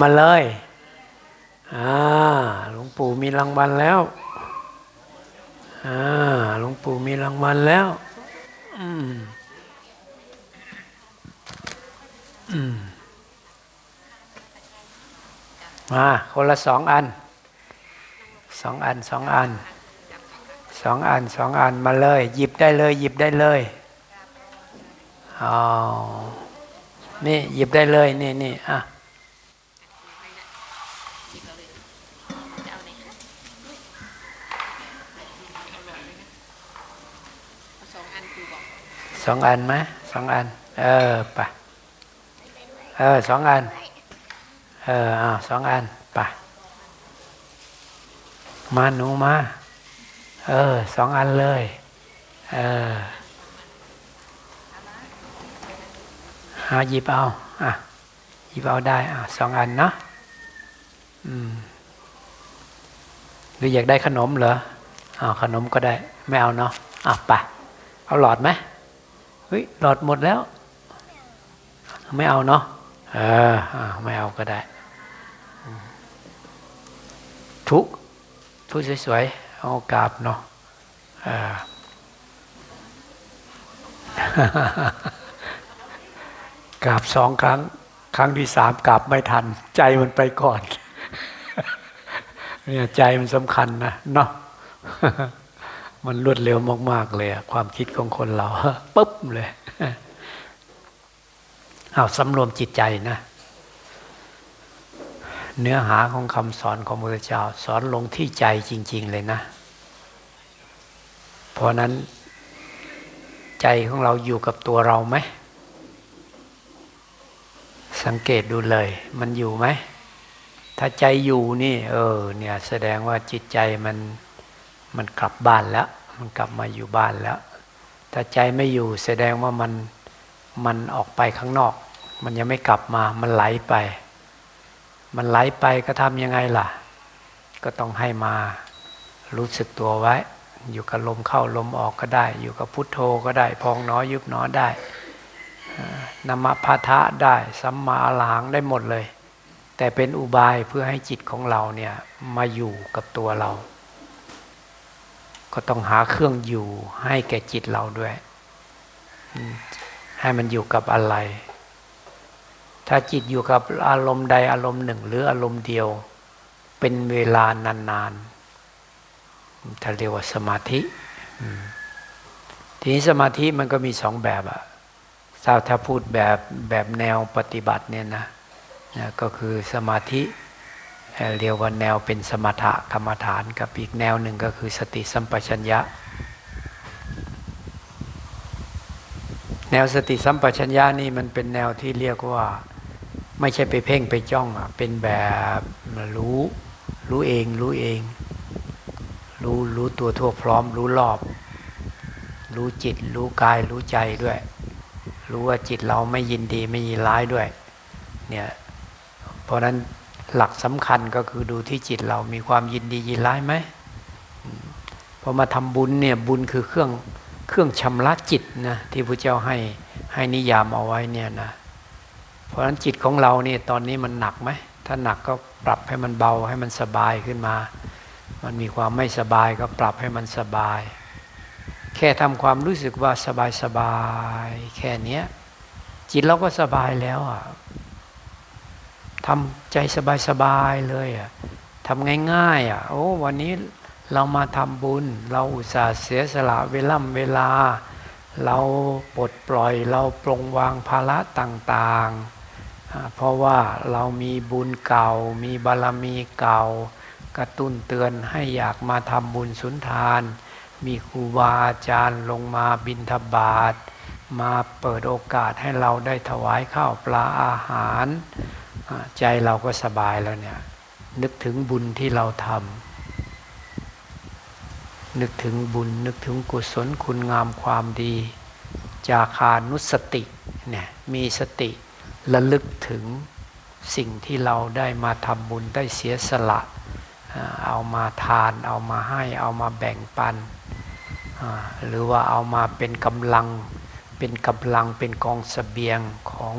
มาเลย อ่า หลวงปู่มีรางวัลแล้ว อ่า หลวงปู่มีรางวัลแล้ว อืม อืม มา คนละสองอัน สองอัน สองอัน สองอัน สองอัน มาเลย หยิบได้เลย หยิบได้เลยอ๋อนี่ หยิบได้เลย นี่นี่อะ สองอันคือบอก สองอันไหมสองอัน เออไปเออสองอัน เอออ่าสองอันไปมาหนูมา เออสองอันเลย เออหาหยิบเอาอะหยิบเอาได้อะสองอันเนาะอืมหรืออยากได้ขนมเหรออ้าขนมก็ได้ ไม่เอาเนาะอะไปเอาหลอดไหม เฮ้ยหลอดหมดแล้ว ไม่เอาเนาะเอออ่าไม่เอาก็ได้ ทุกทุกสวยๆ เอากราบเนาะกราบสองครั้ง ครั้งที่สามกราบไม่ทัน ใจมันไปก่อนเนี่ยใจมันสำคัญนะเนาะ มันรวดเร็วมาก ๆ เลยอะความคิดของคนเราปุ๊บเลยเอาสำรวมจิตใจนะ เนื้อหาของคำสอนของพระเจ้า สอนลงที่ใจจริง ๆ เลยนะ เพราะนั้น ใจของเราอยู่กับตัวเราไหม สังเกตดูเลย มันอยู่ไหม ถ้าใจอยู่นี่ เออ เนี่ย แสดงว่าจิตใจมัน มันกลับบ้านแล้ว มันกลับมาอยู่บ้านแล้ว ถ้าใจไม่อยู่แสดงว่ามันมันออกไปข้างนอก มันยังไม่กลับมา มันไหลไป มันไหลไปก็ทำยังไงล่ะ ก็ต้องให้มารู้สึกตัวไว้ อยู่กับลมเข้าลมออกก็ได้ อยู่กับพุทโธก็ได้ พองน้อยยุบน้อได้นามพาทะได้สัมมาอรหังได้หมดเลย แต่เป็นอุบายเพื่อให้จิตของเราเนี่ยมาอยู่กับตัวเรา ก็ต้องหาเครื่องอยู่ให้แก่จิตเราด้วย ให้มันอยู่กับอะไร ถ้าจิตอยู่กับอารมณ์ใดอารมณ์หนึ่ง หรืออารมณ์เดียว เป็นเวลานานๆถ้าเรียกว่าสมาธิทีนี้สมาธิมันก็มีสองแบบอะถ้าถ้าพูดแบบแบบแนวปฏิบัติเนี่ยนะนะก็คือสมาธิ เรียกว่าแนวเป็นสมถะกรรมฐานกับอีกแนวหนึ่งก็คือสติสัมปชัญญะ แนวสติสัมปชัญญะนี่มันเป็นแนวที่เรียกว่า ไม่ใช่ไปเพ่งไปจ้องอะเป็นแบบรู้รู้เองรู้เอง รู้รู้ตัวทั่วพร้อม รู้รอบ รู้จิต รู้กาย รู้ใจด้วย รู้ว่าจิตเราไม่ยินดีไม่ยินร้ายด้วยเนี่ยเพราะนั้น หลักสำคัญก็คือดูที่จิตเรามีความยินดียินร้ายไหมพอมาทำบุญเนี่ยบุญคือเครื่องเครื่องชำระจิตนะที่พระเจ้าให้ให้นิยามเอาไว้เนี่ยนะเพราะฉะนั้นจิตของเราเนี่ยตอนนี้มันหนักไหมถ้าหนักก็ปรับให้มันเบาให้มันสบายขึ้นมา มันมีความไม่สบายก็ปรับให้มันสบาย แค่ทำความรู้สึกว่าสบายสบายแค่เนี้ยจิตเราก็สบายแล้วอะ ทำใจสบายๆเลยอะทำง่ายๆอะโอ้วันนี้เรามาทำบุญ เราอุตส่าห์เสียสละเวล่ำเวลา เราปลดปล่อยเราปรงวางภาระต่างๆอ่าเพราะว่าเรามีบุญเก่า มีบารมีเก่า กระตุ้นเตือนให้อยากมาทำบุญสุนทาน มีครูบาอาจารย์ลงมาบิณฑบาตมาเปิดโอกาสให้เราได้ถวายข้าวปลาอาหาร ใจเราก็สบายแล้วเนี่ย นึกถึงบุญที่เราทำนึกถึงบุญ นึกถึงกุศลคุณงามความดี จาคานุสติเนี่ยมีสติระลึกถึงสิ่งที่เราได้มาทำบุญได้เสียสละ เอามาทาน เอามาให้เอามาแบ่งปัน หรือว่าเอามาเป็นกำลังเป็นกำลังเป็นกองเสบียงของ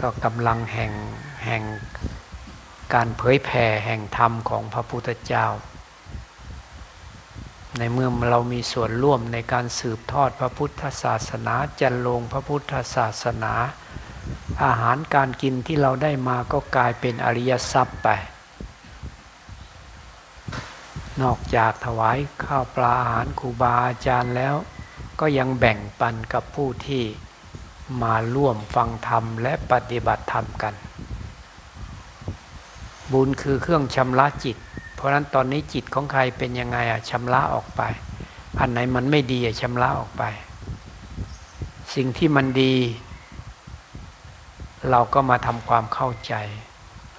ก็กำลังแห่งแห่งการเผยแผ่แห่งธรรมของพระพุทธเจ้า ในเมื่อเรามีส่วนร่วมในการสืบทอดพระพุทธศาสนาจันลงพระพุทธศาสนา อาหารการกินที่เราได้มาก็กลายเป็นอริยทรัพย์ไป นอกจากถวายข้าวปลาอาหารครูบาอาจารย์แล้ว ก็ยังแบ่งปันกับผู้ที่ มาร่วมฟังธรรมและปฏิบัติธรรมกัน บุญคือเครื่องชำระจิต เพราะนั้นตอนนี้จิตของใครเป็นยังไงอะชำระออกไป อันไหนมันไม่ดีอะชำระออกไป สิ่งที่มันดี เราก็มาทำความเข้าใจ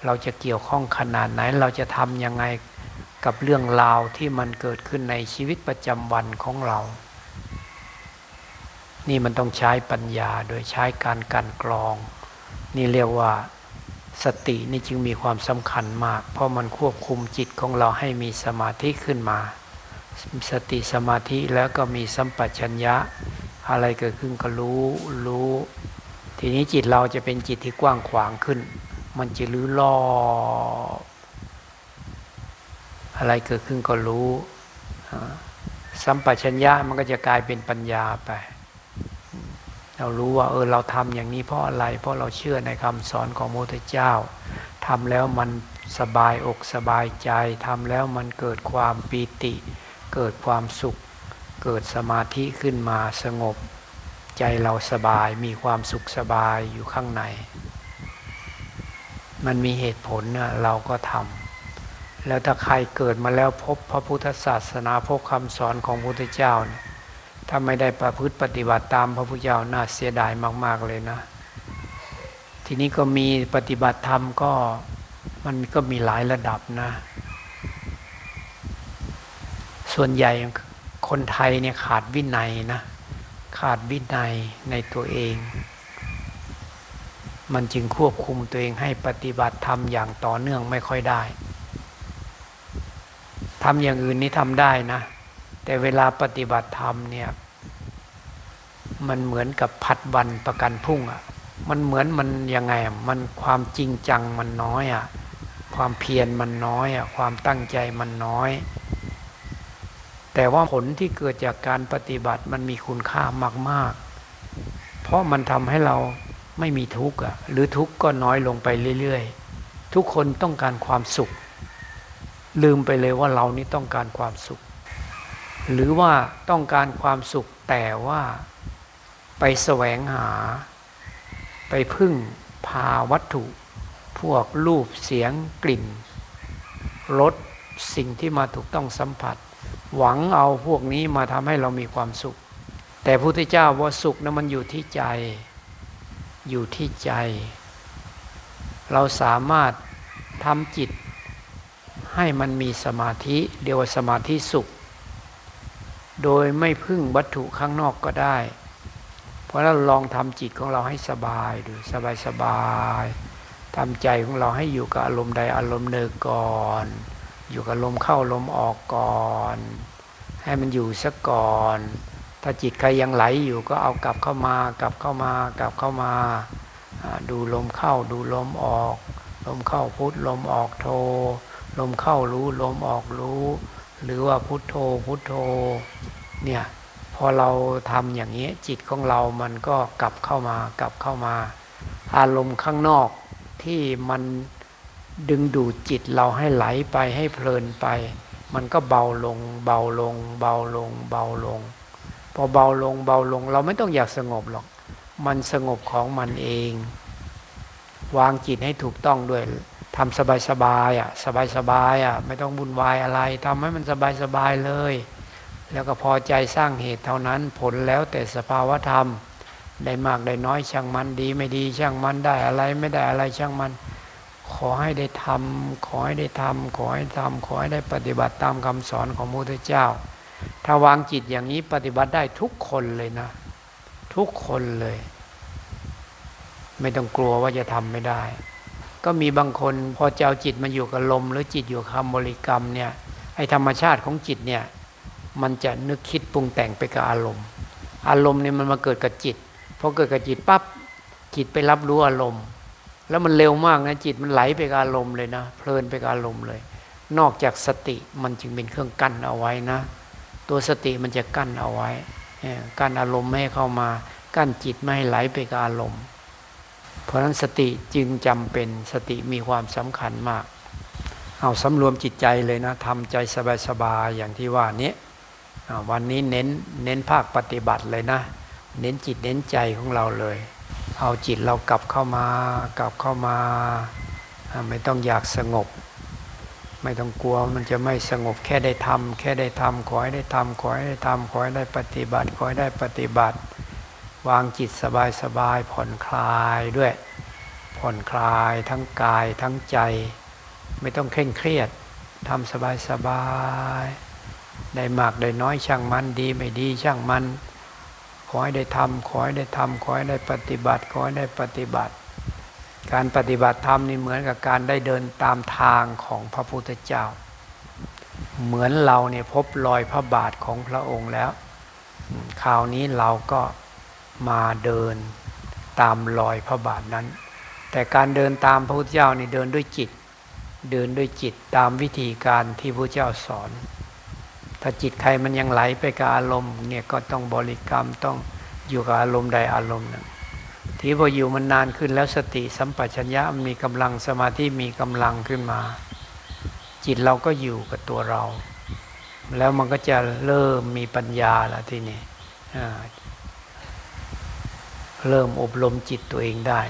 เราจะเกี่ยวข้องขนาดไหน เราจะทำยังไงกับเรื่องราวที่มันเกิดขึ้นในชีวิตประจำวันของเรา นี่มันต้องใช้ปัญญาโดยใช้การกันกรอง นี่เรียกว่าสตินี่จึงมีความสำคัญมาก เพราะมันควบคุมจิตของเราให้มีสมาธิขึ้นมา สติสมาธิแล้วก็มีสัมปชัญญะ อะไรเกิดขึ้นก็รู้รู้ ทีนี้จิตเราจะเป็นจิตที่กว้างขวางขึ้น มันจะรู้รออะไรเกิดขึ้นก็รู้ สัมปชัญญะมันก็จะกลายเป็นปัญญาไป เรารู้ว่าเออเราทำอย่างนี้เพราะอะไร เพราะเราเชื่อในคำสอนของพระพุทธเจ้าทำแล้วมันสบายอกสบายใจทำแล้วมันเกิดความปีติ เกิดความสุข เกิดสมาธิขึ้นมาสงบ ใจเราสบายมีความสุขสบายอยู่ข้างใน มันมีเหตุผลนะเราก็ทำแล้วถ้าใครเกิดมาแล้วพบพระพุทธศาสนาพบคำสอนของพระพุทธเจ้าเนี่ย ถ้าไม่ได้ประพฤติปฏิบัติตามพระพุทธเจ้าน่าเสียดายมาก ๆเลยนะ ทีนี้ก็มีปฏิบัติธรรมก็มันก็มีหลายระดับนะ ส่วนใหญ่คนไทยเนี่ยขาดวินัยนะ ขาดวินัยในตัวเอง มันจึงควบคุมตัวเองให้ปฏิบัติธรรมอย่างต่อเนื่องไม่ค่อยได้ทำอย่างอื่นนี่ทำได้นะ แต่เวลาปฏิบัติธรรมเนี่ย มันเหมือนกับผัดวันประกันพรุ่งอะ่ะ มันเหมือนมันยังไงอะมันความจริงจังมันน้อยอะ่ะ ความเพียรมันน้อยอะ่ะ ความตั้งใจมันน้อย แต่ว่าผลที่เกิดจากการปฏิบัติมันมีคุณค่ามาก ๆ เพราะมันทำให้เราไม่มีทุกข์อะ หรือทุกข์ก็น้อยลงไปเรื่อย ๆ ทุกคนต้องการความสุข ลืมไปเลยว่าเรานี่ต้องการความสุข หรือว่าต้องการความสุขแต่ว่าไปแสวงหา ไปพึ่งพาวัตถุ พวกรูปเสียงกลิ่นรสสิ่งที่มาถูกต้องสัมผัส หวังเอาพวกนี้มาทำให้เรามีความสุข แต่พระพุทธเจ้าว่าสุขนะมันอยู่ที่ใจ อยู่ที่ใจ เราสามารถทำจิตให้มันมีสมาธิเรียวสมาธิสุข โดยไม่พึ่งวัตถุข้างนอกก็ได้ เพราะเราลองทำจิตของเราให้สบายดูสบายสบายทำใจของเราให้อยู่กับอารมณ์ใดอารมณ์หนึ่งก่อน อยู่กับลมเข้าลมออกก่อน ให้มันอยู่สักก่อน ถ้าจิตใครยังไหลอยู่ก็เอากลับเข้ามากลับเข้ามากลับเข้ามาอ่าดูลมเข้าดูลมออก ลมเข้าพุทลมออกโท ลมเข้ารู้ลมออกรู้ หรือว่าพุทโธพุทโธเนี่ยพอเราทำอย่างนี้จิตของเรามันก็กลับเข้ามากลับเข้ามา อารมณ์ข้างนอกที่มันดึงดูดจิตเราให้ไหลไปให้เพลินไป มันก็เบาลง เบาลง เบาลง เบาลง พอเบาลงเบาลง เราไม่ต้องอยากสงบหรอก มันสงบของมันเอง วางจิตให้ถูกต้องด้วย ทำสบายสบายอะสบายสบายอะไม่ต้องวุ่นวายอะไรทำให้มันสบายสบายเลย แล้วก็พอใจสร้างเหตุเท่านั้นผลแล้วแต่สภาวธรรม ได้มากได้น้อยช่างมันดีไม่ดีช่างมันได้อะไรไม่ได้อะไรช่างมัน ขอให้ได้ทำขอให้ได้ทำขอให้ทำขอให้ได้ปฏิบัติตามคำสอนของพระพุทธเจ้า ถ้าวางจิตอย่างนี้ปฏิบัติได้ทุกคนเลยนะ ทุกคนเลย ไม่ต้องกลัวว่าจะทำไม่ได้ ก็มีบางคนพอจะเอาจิตมาอยู่กับลม หรือจิตอยู่กับคำบริกรรมเนี่ยไอธรรมชาติของจิตเนี่ยมันจะนึกคิดปรุงแต่งไปกับอารมณ์ อารมณ์เนี่ยมันมาเกิดกับจิตพอเกิดกับจิตปั๊บจิตไปรับรู้อารมณ์ แล้วมันเร็วมากนะจิตมันไหลไปกับอารมณ์เลยนะเพลินไปกับอารมณ์เลย นอกจากสติมันจึงเป็นเครื่องกั้นเอาไว้นะ ตัวสติมันจะกั้นเอาไว้กั้นอารมณ์ไม่ให้เข้ามา กั้นจิตไม่ให้ไหลไปกับอารมณ์ เพราะฉะนั้นสติจึงจำเป็นสติมีความสำคัญมาก เอาสำรวมจิตใจเลยนะทำใจสบายๆอย่างที่ว่านี้วันนี้เน้นเน้นภาคปฏิบัติเลยนะ เน้นจิตเน้นใจของเราเลย เอาจิตเรากลับเข้ามากลับเข้ามาอ่าไม่ต้องอยากสงบ ไม่ต้องกลัวมันจะไม่สงบแค่ได้ทำแค่ได้ทำขอให้ได้ทำขอให้ได้ทำขอให้ได้ปฏิบัติขอให้ได้ปฏิบัติ วางจิตสบายสบายผ่อนคลายด้วย ผ่อนคลายทั้งกายทั้งใจ ไม่ต้องเคร่งเครียดทำสบายสบายได้มากได้น้อยช่างมันดีไม่ดีช่างมัน ขอให้ได้ทำขอให้ได้ทำขอให้ได้ปฏิบัติขอให้ได้ปฏิบัติ การปฏิบัติธรรมนี่เหมือนกับการได้เดินตามทางของพระพุทธเจ้า เหมือนเราเนี่ยพบรอยพระบาทของพระองค์แล้ว คราวนี้เราก็ มาเดินตามรอยพระบาทนั้น แต่การเดินตามพระพุทธเจ้านี่เดินด้วยจิต เดินด้วยจิตตามวิธีการที่พระเจ้าสอน ถ้าจิตใครมันยังไหลไปกับอารมณ์เนี่ยก็ต้องบริกรรมต้องอยู่กับอารมณ์ใดอารมณ์หนึ่งที่พออยู่มันนานขึ้นแล้วสติสัมปชัญญะมีกำลังสมาธิมีกำลังขึ้นมา จิตเราก็อยู่กับตัวเรา แล้วมันก็จะเริ่มมีปัญญาแล้วทีนี้อ่า เริ่มอบรมจิตตัวเองได้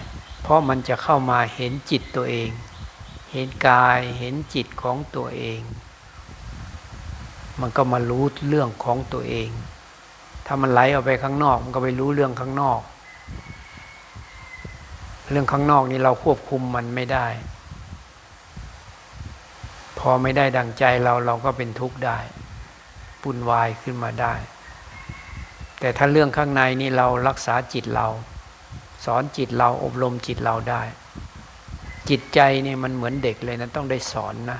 เพราะมันจะเข้ามาเห็นจิตตัวเอง เห็นกายเห็นจิตของตัวเอง มันก็มารู้เรื่องของตัวเอง ถ้ามันไหลออกไปข้างนอก มันก็ไปรู้เรื่องข้างนอก เรื่องข้างนอกนี่เราควบคุมมันไม่ได้ พอไม่ได้ดังใจเราเราก็เป็นทุกข์ได้ปุ่นวายขึ้นมาได้ แต่ถ้าเรื่องข้างในนี่เรารักษาจิตเรา สอนจิตเราอบรมจิตเราได้ จิตใจนี่มันเหมือนเด็กเลยนะต้องได้สอนนะ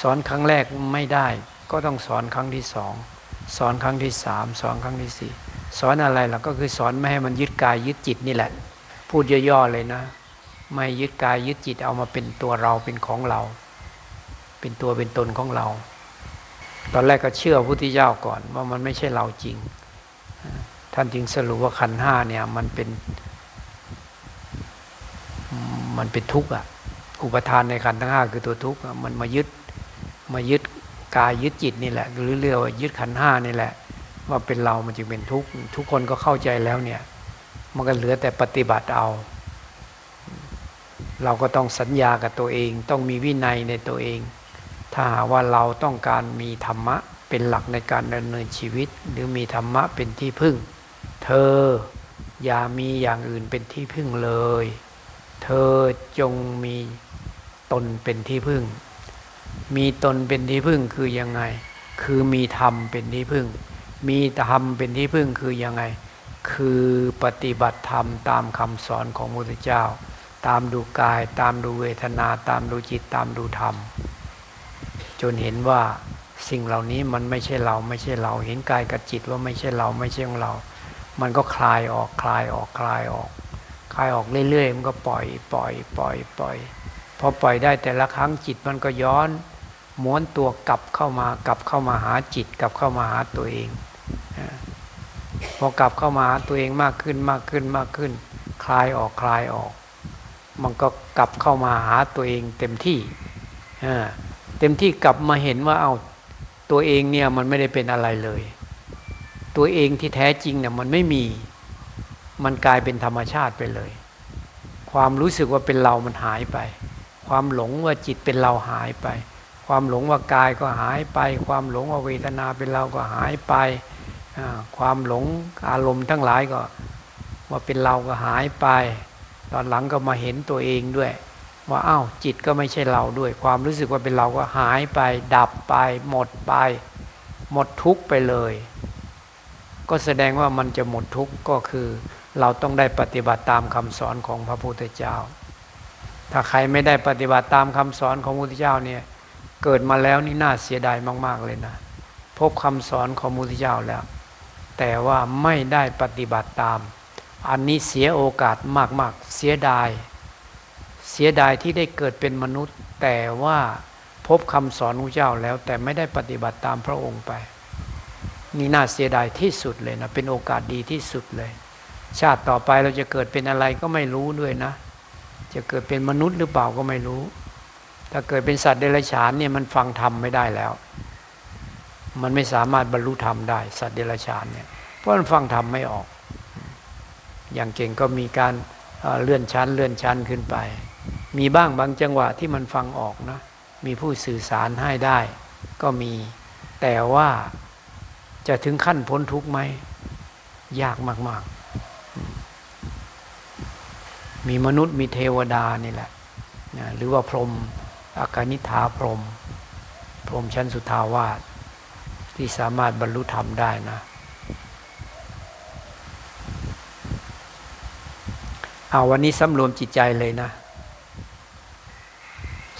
สอนครั้งแรกไม่ได้ ก็ต้องสอนครั้งที่สองสอนครั้งที่สามสอนครั้งที่สี่สอนอะไรล่ะก็คือสอนไม่ให้มันยึดกายยึดจิตนี่แหละ พูดย่อๆเลยนะ ไม่ยึดกายยึดจิตเอามาเป็นตัวเราเป็นของเรา เป็นตัวเป็นตนของเรา ตอนแรกก็เชื่อพระพุทธเจ้าก่อนว่ามันไม่ใช่เราจริง ท่านจึงสรุปว่าขันห้าเนี่ยมันเป็น มันเป็นทุกข์อะ อุปทานในขันทั้งห้าคือตัวทุกข์มันมายึดมายึดกายยึดจิตนี่แหละ หรือเรียกว่ายึดขันห้านี่แหละ ว่าเป็นเรามันจึงเป็นทุกข์ทุกคนก็เข้าใจแล้วเนี่ย มันก็เหลือแต่ปฏิบัติเอา เราก็ต้องสัญญากับตัวเอง ต้องมีวินัยในตัวเอง ถ้าหากว่าเราต้องการมีธรรมะ เป็นหลักในการดำเนินชีวิต หรือมีธรรมะเป็นที่พึ่ง เธออย่ามีอย่างอื่นเป็นที่พึ่งเลย เธอจงมีตนเป็นที่พึ่ง มีตนเป็นที่พึ่งคือยังไง คือมีธรรมเป็นที่พึ่ง มีธรรมเป็นที่พึ่งคือยังไง คือปฏิบัติธรรมตามคำสอนของพระพุทธเจ้า ตามดูกาย ตามดูเวทนา ตามดูจิต ตามดูธรรม จนเห็นว่า สิ่งเหล่านี้มันไม่ใช่เราไม่ใช่เรา เห็นกายกับจิตว่าไม่ใช่เราไม่ใช่ของเรา มันก็คลายออกคลายออกคลายออก คลายออกเรื่อยๆมันก็ปล่อยปล่อยปล่อยปล่อยพอปล่อยได้แต่ละครั้งจิตมันก็ย้อนม้วนตัวกลับเข้ามากลับเข้ามาหาจิตกลับเข้ามาหาตัวเองพอกลับเข้ามาหาตัวเองมากขึ้นมากขึ้นมากขึ้น คลายออกคลายออก มันก็กลับเข้ามาหาตัวเองเต็มที่เต็มที่กลับมาเห็นว่าเอา ตัวเองเนี่ยมันไม่ได้เป็นอะไรเลย ตัวเองที่แท้จริงเนี่ยมันไม่มี มันกลายเป็นธรรมชาติไปเลย ความรู้สึกว่าเป็นเรามันหายไป ความหลงว่าจิตเป็นเราหายไป ความหลงว่ากายก็หายไป ความหลงว่าเวทนาเป็นเราก็หายไป ความหลงอารมณ์ทั้งหลายก็ว่าเป็นเราก็หายไป ตอนหลังก็มาเห็นตัวเองด้วย ว่าอ้าวจิตก็ไม่ใช่เราด้วย ความรู้สึกว่าเป็นเราก็หายไป ดับไป หมดไป หมดทุกไปเลย ก็แสดงว่ามันจะหมดทุกก็คือ เราต้องได้ปฏิบัติตามคำสอนของพระพุทธเจ้า ถ้าใครไม่ได้ปฏิบัติตามคำสอนของพระพุทธเจ้าเนี่ยเกิดมาแล้วนี่น่าเสียดายมาก ๆเลยนะ พบคำสอนของพระพุทธเจ้าแล้ว แต่ว่าไม่ได้ปฏิบัติตาม อันนี้เสียโอกาสมาก ๆ เสียดาย เสียดายที่ได้เกิดเป็นมนุษย์ แต่ว่าพบคำสอนของเจ้าแล้ว แต่ไม่ได้ปฏิบัติตามพระองค์ไป นี่น่าเสียดายที่สุดเลยนะ เป็นโอกาสดีที่สุดเลย ชาติต่อไปเราจะเกิดเป็นอะไรก็ไม่รู้ด้วยนะ จะเกิดเป็นมนุษย์หรือเปล่าก็ไม่รู้ ถ้าเกิดเป็นสัตว์เดรัจฉานเนี่ยมันฟังธรรมไม่ได้แล้ว มันไม่สามารถบรรลุธรรมได้ สัตว์เดรัจฉานเนี่ยเพราะมันฟังธรรมไม่ออก อย่างเก่งก็มีการเลื่อนชั้น เลื่อนชั้นขึ้นไป มีบ้างบางจังหวะที่มันฟังออกนะมีผู้สื่อสารให้ได้ ก็มี แต่ว่าจะถึงขั้นพ้นทุกข์ไหมยากมาก ๆ มีมนุษย์มีเทวดานี่แหละนะหรือว่าพรหมอากานิธาพรหมพรหมชั้นสุทาวาสที่สามารถบรรลุธรรมได้นะ เอาวันนี้สำรวมจิตใจเลยนะ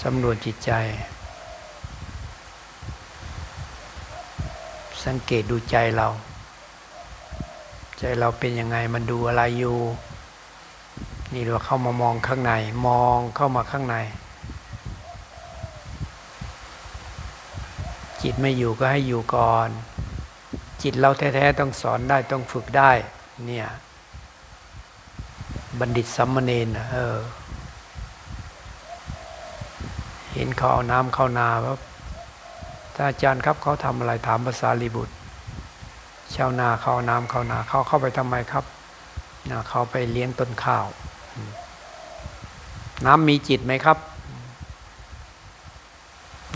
สำรวมจิตใจ สังเกตดูใจเรา ใจเราเป็นยังไงมันดูอะไรอยู่ นี่เราเข้ามามองข้างใน มองเข้ามาข้างใน จิตไม่อยู่ก็ให้อยู่ก่อน จิตเราแท้ๆต้องสอนได้ต้องฝึกได้ เนี่ย บัณฑิตสัมมเนนเออ เห็นเขาเอาน้ำเข้านาว่าถ้าอาจารย์ครับเขาทำอะไรถามภาษาลีบุตร ชาวนาเขาน้ำเข้านาเขาเข้าไปทำไมครับนะเขาไปเลี้ยงต้นข้าว น้ำมีจิตไหมครับ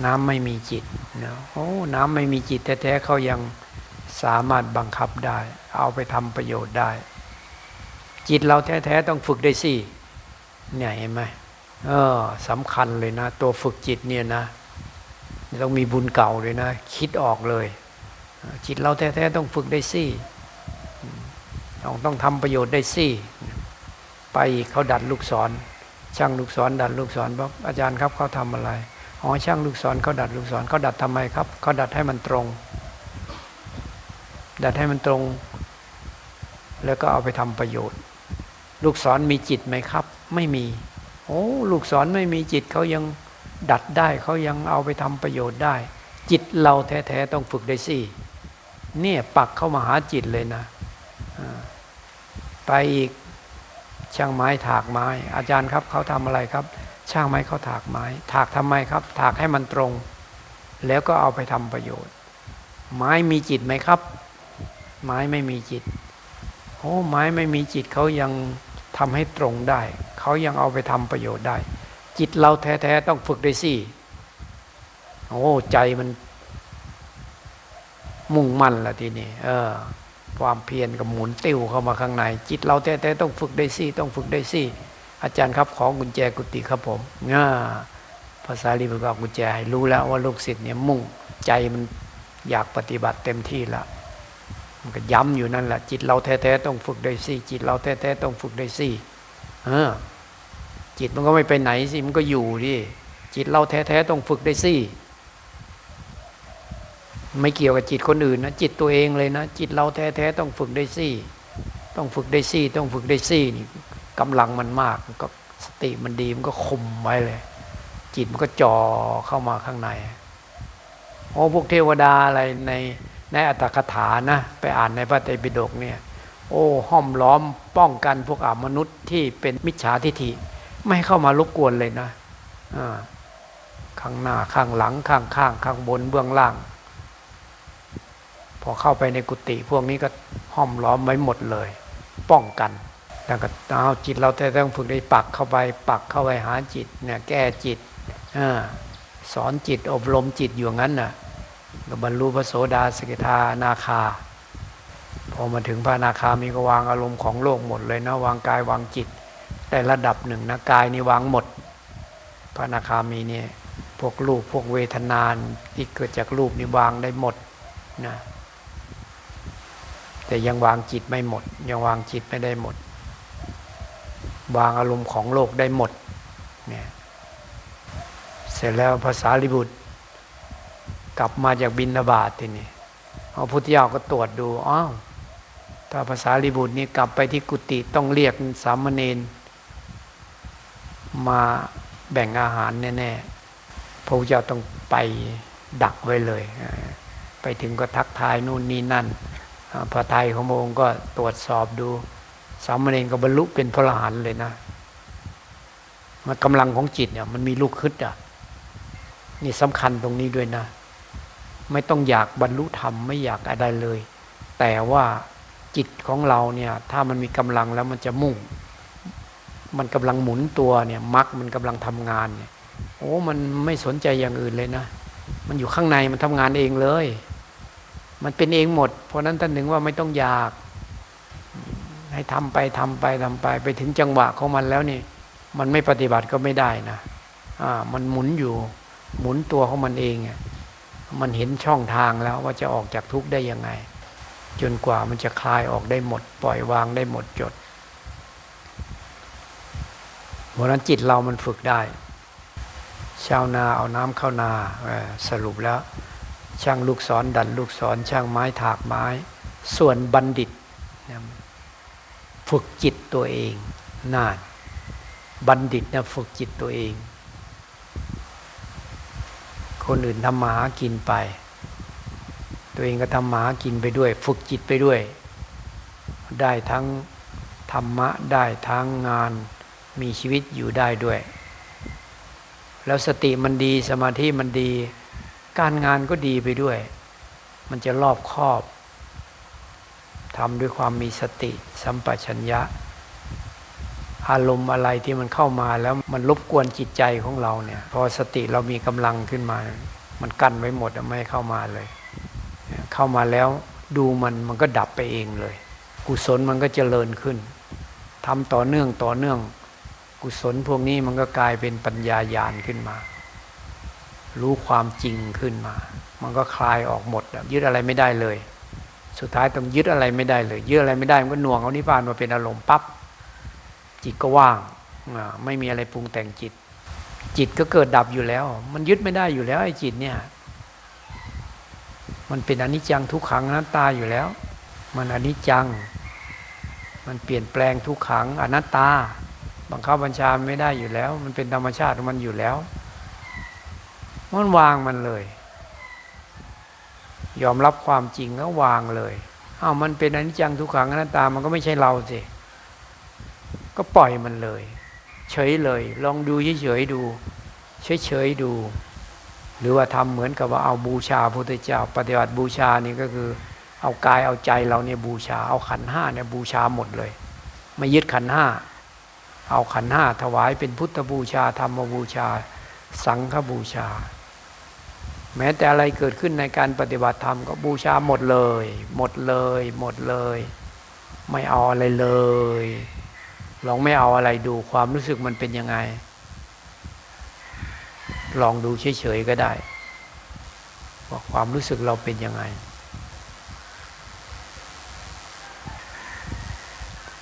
น้ำไม่มีจิตนะโอ้น้ำไม่มีจิตแท้ๆเขายังสามารถบังคับได้ เอาไปทำประโยชน์ได้ จิตเราแท้ๆต้องฝึกได้สิเนี่ยเห็นไหม เออสำคัญเลยนะ ตัวฝึกจิตเนี่ยนะต้องมีบุญเก่าเลยนะ คิดออกเลย จิตเราแท้ๆต้องฝึกได้สิต้องต้องทำประโยชน์ได้สิไปเขาดัดลูกศร ช่างลูกศรดัดลูกศรบอกอาจารย์ครับเขาทำอะไรอ๋อช่างลูกศรเขาดัดลูกศรเขาดัดทำไมครับเขาดัดให้มันตรง ดัดให้มันตรง แล้วก็เอาไปทำประโยชน์ ลูกศรมีจิตไหมครับ ไม่มี โอ้ลูกศรไม่มีจิตเขายังดัดได้เขายังเอาไปทำประโยชน์ได้ จิตเราแท้ๆต้องฝึกได้สิเนี่ยปักเข้ามาหาจิตเลยนะไปอีกช่างไม้ถากไม้ อาจารย์ครับเขาทำอะไรครับ ช่างไม้เขาถากไม้ ถากทำไมครับ ถากให้มันตรง แล้วก็เอาไปทำประโยชน์ ไม้มีจิตไหมครับ ไม้ไม่มีจิตโอ้ไม้ไม่มีจิตเขายัง ทำให้ตรงได้ เขายังเอาไปทำประโยชน์ได้ จิตเราแท้ๆต้องฝึกได้สิโอ้ใจมันมุ่งมั่นละทีนี้เออ ความเพียรกับหมุนติ้วเข้ามาข้างใน จิตเราแท้ๆต้องฝึกได้สิต้องฝึกได้สิอาจารย์ครับขอกุญแจกุฏิครับผมง่าภาษาลีบุกอกุญแจให้รู้แล้วว่าลูกศิษย์เนี่ยมุ่งใจมันอยากปฏิบัติเต็มที่แล้ว มันก็ย้ำอยู่นั่นแหละจิตเราแท้ๆต้องฝึกได้สิจิตเราแท้ๆต้องฝึกได้สิเออจิตมันก็ไม่ไปไหนสิมันก็อยู่ดิจิตเราแท้ๆต้องฝึกได้สิไม่เกี่ยวกับจิตคนอื่นนะจิตตัวเองเลยนะ จิตเราแท้ๆต้องฝึกได้สิต้องฝึกได้สิต้องฝึกได้สินี่กำลังมันมากมันก็สติมันดีมันก็คุมไว้เลย จิตมันก็จ่อเข้ามาข้างในโอ้พวกเทวดาอะไรใน ในอัตถกถานะไปอ่านในพระไตรปิฎกเนี่ยโอ้ห้อมล้อมป้องกันพวกอามนุษย์ที่เป็นมิจฉาทิฐิ ไม่เข้ามารบกวนเลยนะอ่าข้างหน้าข้างหลังข้างข้างข้างบนเบื้องล่าง พอเข้าไปในกุฏิพวกนี้ก็ห้อมล้อมไว้หมดเลย ป้องกันแล้วก็เอาจิตเราแต่ต้องฝึกได้ปักเข้าไปปักเข้าไปหาจิตเนี่ยแก้จิตอสอนจิตอบรมจิตอยู่งั้นน่ะ ก็บรรลุพระโสดาสกิทานาคา พอมาถึงพระอนาคามีก็วางอารมณ์ของโลกหมดเลยนะวางกายวางจิต แต่ระดับหนึ่งนะกายนี่วางหมด พระอนาคามีเนี่ยพวกรูปพวกเวทนานที่เกิดจากรูปนี่วางได้หมดนะแต่ยังวางจิตไม่หมด ยังวางจิตไม่ได้หมด วางอารมณ์ของโลกได้หมดเนี่ยเสร็จแล้วภาษาลิบุตร กลับมาจากบินทบาททีนี้พระพุทธเจ้าก็ตรวจดูอ้าวถ้าภาษาลิบุตรนี่กลับไปที่กุฏิต้องเรียกสามเณรมาแบ่งอาหารแน่ๆพระพุทธเจ้าต้องไปดักไว้เลย ไปถึงก็ทักทายนู่นนี่นั่นพระไทยของพระองค์ก็ตรวจสอบดูสามเณรก็บรรลุเป็นพระอรหันต์เลยนะมันกำลังของจิตเนี่ยมันมีลูกคึดอะนี่สำคัญตรงนี้ด้วยนะ ไม่ต้องอยากบรรลุธรรมไม่อยากอะไรเลย แต่ว่าจิตของเราเนี่ยถ้ามันมีกำลังแล้วมันจะมุ่ง มันกำลังหมุนตัวเนี่ยมรรคมันกำลังทำงานเนี่ยโอ้มันไม่สนใจอย่างอื่นเลยนะ มันอยู่ข้างในมันทำงานเองเลย มันเป็นเองหมด เพราะนั้นท่านถึงว่าไม่ต้องอยาก ให้ทำไปทำไปทำไป ไปถึงจังหวะของมันแล้วนี่มันไม่ปฏิบัติก็ไม่ได้นะอ่ามันหมุนอยู่หมุนตัวของมันเองอะ มันเห็นช่องทางแล้วว่าจะออกจากทุกข์ได้ยังไง จนกว่ามันจะคลายออกได้หมด ปล่อยวางได้หมดจดเพราะนั้นจิตเรามันฝึกได้ ชาวนาเอาน้ำเข้านาสรุปแล้ว ช่างลูกศรดันลูกศรช่างไม้ถากไม้ ส่วนบัณฑิต ฝึกจิตตัวเองนาน บัณฑิตนี่ยฝึกจิตตัวเอง คนอื่นทำมาหากินไป ตัวเองก็ทำมาหากินไปด้วย ฝึกจิตไปด้วย ได้ทั้งธรรมะได้ทั้งงานมีชีวิตอยู่ได้ด้วย แล้วสติมันดีสมาธิมันดี การงานก็ดีไปด้วย มันจะรอบครอบทำด้วยความมีสติ สัมปชัญญะ อารมณ์อะไรที่มันเข้ามาแล้วมันรบกวนจิตใจของเราเนี่ย พอสติเรามีกำลังขึ้นมา มันกั้นไว้หมดไม่เข้ามาเลย เข้ามาแล้วดูมันมันก็ดับไปเองเลย กุศลมันก็เจริญขึ้นทำต่อเนื่องต่อเนื่อง กุศลพวกนี้มันก็กลายเป็นปัญญาญาณขึ้นมา รู้ความจริงขึ้นมา มันก็คลายออกหมดยึดอะไรไม่ได้เลย สุดท้ายต้องยึดอะไรไม่ได้เลยยึดอะไรไม่ได้มันก็หน่วงเอานิพพานมาเป็นอารมณ์ปั๊บ จิตก็ว่างไม่มีอะไรปรุงแต่งจิต จิตก็เกิดดับอยู่แล้ว มันยึดไม่ได้อยู่แล้วไอ้จิตเนี่ย มันเป็นอนิจจังทุกขังอนัตตาอยู่แล้ว มันอนิจจัง มันเปลี่ยนแปลงทุกขังอนัตตา บังคับบัญชาไม่ได้อยู่แล้ว มันเป็นธรรมชาติของมันอยู่แล้ว มันวางมันเลย ยอมรับความจริงแล้ววางเลยอ้าวมันเป็นอนิจจังทุกขังอนัตตามันก็ไม่ใช่เราสิ ก็ปล่อยมันเลย เฉยเลย ลองดูเฉยๆดู เฉยๆดู หรือว่าทำเหมือนกับว่าเอาบูชาพระพุทธเจ้า ปฏิบัติบูชานี่ก็คือเอากายเอาใจเราเนี่ยบูชา เอาขันห้าเนี่ยบูชาหมดเลย ไม่ยึดขันห้า เอาขันห้าถวายเป็นพุทธบูชาธรรมบูชา สังฆบูชา แม้แต่อะไรเกิดขึ้นในการปฏิบัติธรรมก็บูชาหมดเลย หมดเลย หมดเลย ไม่เอาอะไรเลย ลองไม่เอาอะไรดูความรู้สึกมันเป็นยังไง ลองดูเฉยๆก็ได้ว่าความรู้สึกเราเป็นยังไง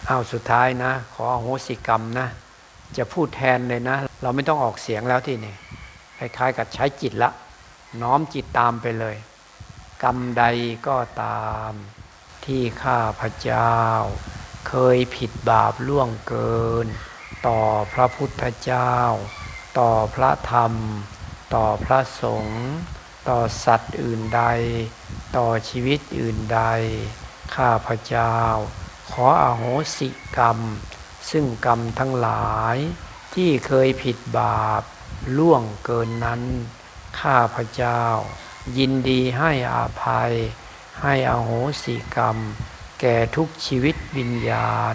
เอาสุดท้ายนะ ขออโหสิกรรมนะ จะพูดแทนเลยนะ เราไม่ต้องออกเสียงแล้วที่นี่คล้ายๆกับใช้จิตละ น้อมจิตตามไปเลย กรรมใดก็ตามที่ข้าพเจ้า เคยผิดบาปล่วงเกิน ต่อพระพุทธเจ้า ต่อพระธรรม ต่อพระสงฆ์ต่อสัตว์อื่นใด ต่อชีวิตอื่นใด ข้าพเจ้า ขออโหสิกรรม ซึ่งกรรมทั้งหลาย ที่เคยผิดบาปล่วงเกินนั้น ข้าพเจ้า ยินดีให้อาภัย ให้อโหสิกรรม แก่ทุกชีวิตวิญญาณ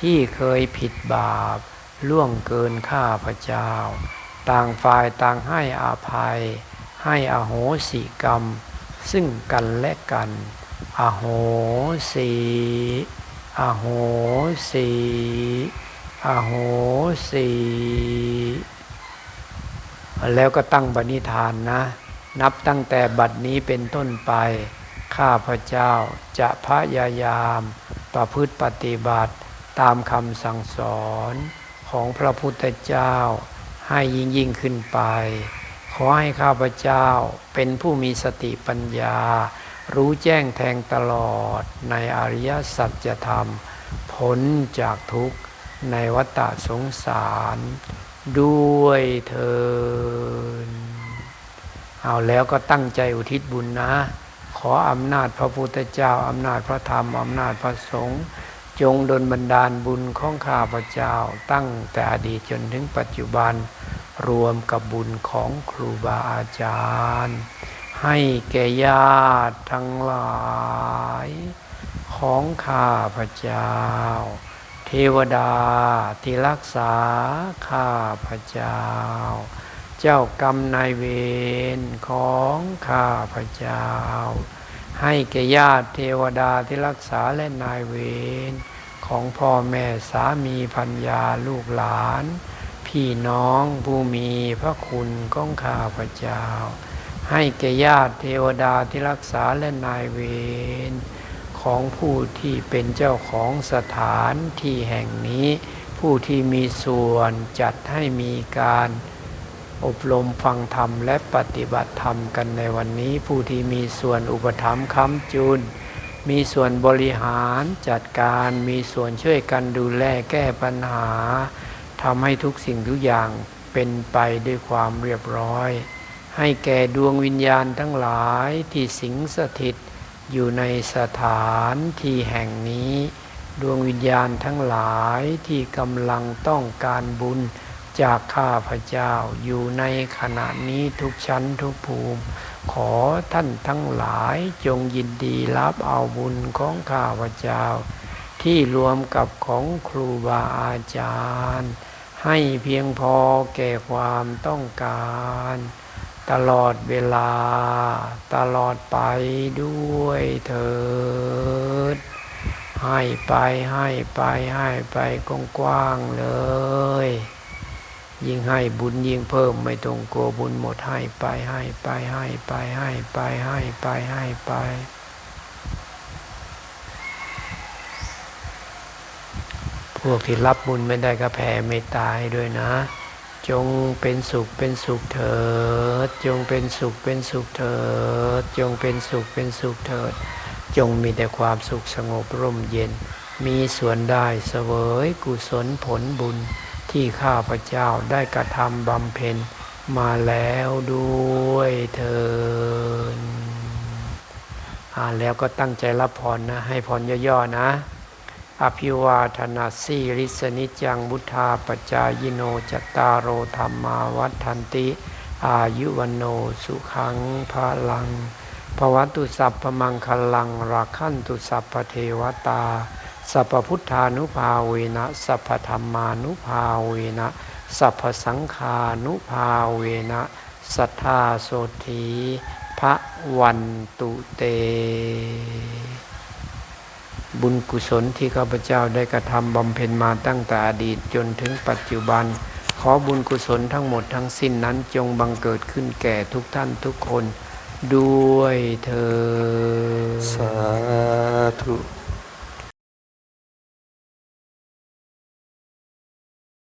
ที่เคยผิดบาป ล่วงเกินข้าพเจ้า ต่างฝ่ายต่างให้อาภัย ให้อโหสิกรรม ซึ่งกันและกัน อโหสิอโหสิอโหสิแล้วก็ตั้งบณิธานนะ นับตั้งแต่บัดนี้เป็นต้นไป ข้าพเจ้าจะพยายามประพฤติปฏิบัติตามคำสั่งสอนของพระพุทธเจ้า ให้ยิ่งยิ่งขึ้นไป ขอให้ข้าพเจ้าเป็นผู้มีสติปัญญา รู้แจ้งแทงตลอดในอริยสัจธรรมพ้นจากทุกข์ในวัฏสงสาร ด้วยเถินเอาแล้วก็ตั้งใจอุทิศบุญนะ ขออำนาจพระพุทธเจ้าอำนาจพระธรรมอำนาจพระสงฆ์จงดลบันดาลบุญของข้าพเจ้า ตั้งแต่อดีตจนถึงปัจจุบันรวมกับบุญของครูบาอาจารย์ ให้แก่ญาติทั้งหลายของข้าพเจ้า เทวดาที่รักษาข้าพเจ้า เจ้ากรรมนายเวรของข้าพเจ้า ให้แก่ญาติเทวดาที่รักษาและนายเวรของพ่อแม่สามีพัญญาลูกหลาน พี่น้องผู้มีพระคุณของข้าพเจ้า ให้แก่ญาติเทวดาที่รักษาและนายเวรของผู้ที่เป็นเจ้าของสถานที่แห่งนี้ ผู้ที่มีส่วนจัดให้มีการ อบรมฟังธรรมและปฏิบัติธรรมกันในวันนี้ ผู้ที่มีส่วนอุปถัมภ์ค้ำจุน มีส่วนบริหารจัดการมีส่วนช่วยกันดูแลแก้ปัญหาทำให้ทุกสิ่งทุกอย่างเป็นไปด้วยความเรียบร้อย ให้แก่ดวงวิญญาณทั้งหลายที่สิงสถิตอยู่ในสถานที่แห่งนี้ ดวงวิญญาณทั้งหลายที่กำลังต้องการบุญ จากข้าพเจ้าอยู่ในขณะนี้ทุกชั้นทุกภูมิ ขอท่านทั้งหลายจงยินดีรับเอาบุญของข้าพเจ้า ที่รวมกับของครูบาอาจารย์ ให้เพียงพอแก่ความต้องการ ตลอดเวลา ตลอดไปด้วยเถิดให้ไปให้ไปให้ไปกว้างๆเลย ยิ่งให้บุญยิ่งเพิ่มไม่ต้องกลัวบุญหมดให้ไปให้ไปให้ไปให้ไปให้ไปให้ไป พวกที่รับบุญไม่ได้ก็แผ่เมตตาให้ด้วยนะ จงเป็นสุขเป็นสุขเถิด จงเป็นสุขเป็นสุขเถิด จงเป็นสุขเป็นสุขเถิด จงมีแต่ความสุขสงบร่มเย็น มีส่วนได้เสวยกุศลผลบุญ ที่ข้าพเจ้าได้กระทำบำเพ็ญมาแล้วด้วยเถินอ่านแล้วก็ตั้งใจรับพรนะ ให้พรย่อๆนะ อภิวาทนาสีริสนิจังบุทธาปจายโนจตตารโอธรรมาวัฏทันติ อายุวันโนสุขังภาลังภวตุสัพพมังคลังราคันตุสัพพเทวตา สัพพุทธานุภาเวนะ สัพพธรรมานุภาเวนะ สัพพสังฆานุภาเวนะสัทธาโสธีพระวันตุเต บุญกุศลที่ข้าพเจ้าได้กระทำบำเพ็ญมาตั้งแต่อดีตจนถึงปัจจุบัน ขอบุญกุศลทั้งหมดทั้งสิ้นนั้นจงบังเกิดขึ้นแก่ทุกท่านทุกคน ด้วยเธอสาธุ